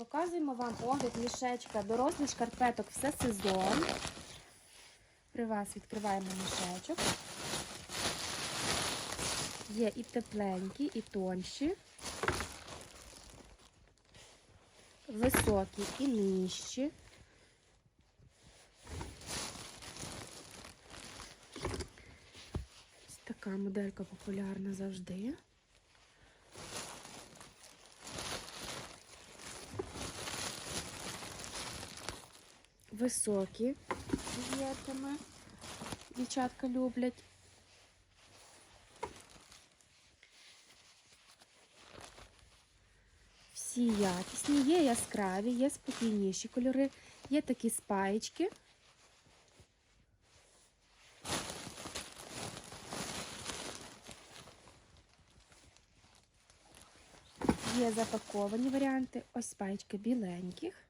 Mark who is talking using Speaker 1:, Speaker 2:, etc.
Speaker 1: Показуємо вам огляд мішечка дорослих шкарпеток все сезон. При вас відкриваємо мішечок. Є і тепленькі, і тонші, високі і нижчі. Така моделька популярна завжди. Високі в'єтами. Дівчатка люблять. Всі якісні, є яскраві, є спокійніші кольори, є такі спаєчки. Є запаковані варіанти. Ось спаєчки біленьких.